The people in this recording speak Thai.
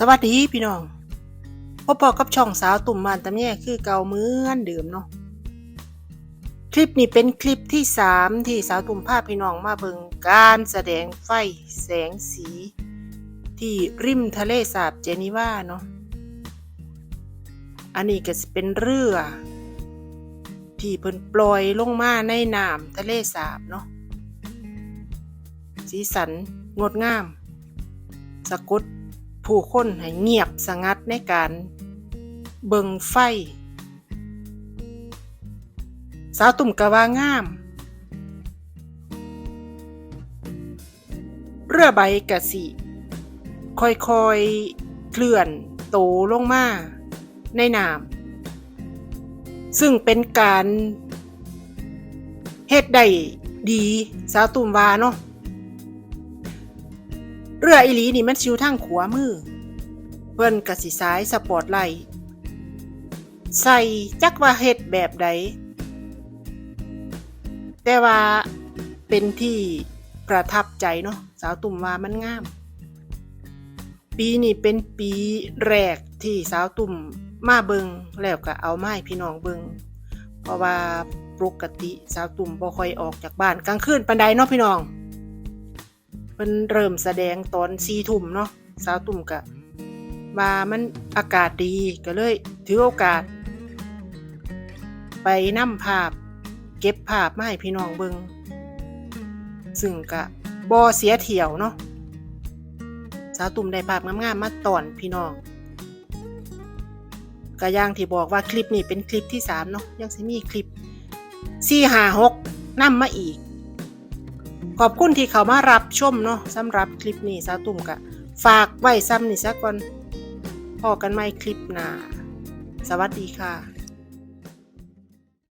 สวัสดีพี่น้องพบพอกับช่องสาวตุ่มมานตำแย่คือเก่าเหมือนเดิมเนาะคลิปนี้เป็นคลิปที่สามที่สาวตุ่มพาพพี่น้องมาเบิงการแสดงไฟแสงสี ที่ริมทะเลสาบเจนีวาเนาะอันนี้ก็เป็นเรือ ที่เพิ่นปล่อยลงมาในน้ำทะเลสาบเนาะสีสันงดงาม สะกด ผู้คนให้เงียบสงัดในการเบิงไฟ สาวตุ่มกะว่างาม เรือใบกะสิค่อยๆ เคลื่อนโตลงมาในน้ำซึ่งเป็นการเฮ็ดได้ดีสาวตุ่มวาเนาะ เรืออีหลีนี่มันชิวทางขวามือ เพิ่นกะสิซ้ายสปอร์ตไลท์ใส่จักว่าเฮ็ดแบบใด แต่ว่าเป็นที่ประทับใจเนาะสาวตุ่มว่ามันงาม ปีนี้เป็นปีแรกที่สาวตุ่มมาเบิงแล้วก็เอาไม้พี่น้องเบิงเพราะว่าปกติสาวตุ่มบ่ค่อยออกจากบ้านกลางคืนปานใดเนาะพี่น้อง เพิ่นเริ่มแสดงตอนสี่ทุ่มเนาะสาวตุ่มกะว่ามันอากาศดีก็เลยถือโอกาส ไปนำภาพ เก็บภาพมาให้พี่น้องเบิงซึ่งกะบ่เสียเที่ยวเนาะสาวตุ่มได้ภาพงามๆมาตอนพี่น้องก็อย่างที่บอกว่าคลิปนี้เป็นคลิปที่สามเนาะยังสิมีคลิปสี่ห้าหกนำมาอีก ขอบคุณที่เขามารับชมเนาะสำหรับคลิปนี้สาวตุ่มกะฝากไว้ซ้ำนี่สักก่อนพอกันไหม่คลิปหน้าสวัสดีค่ะ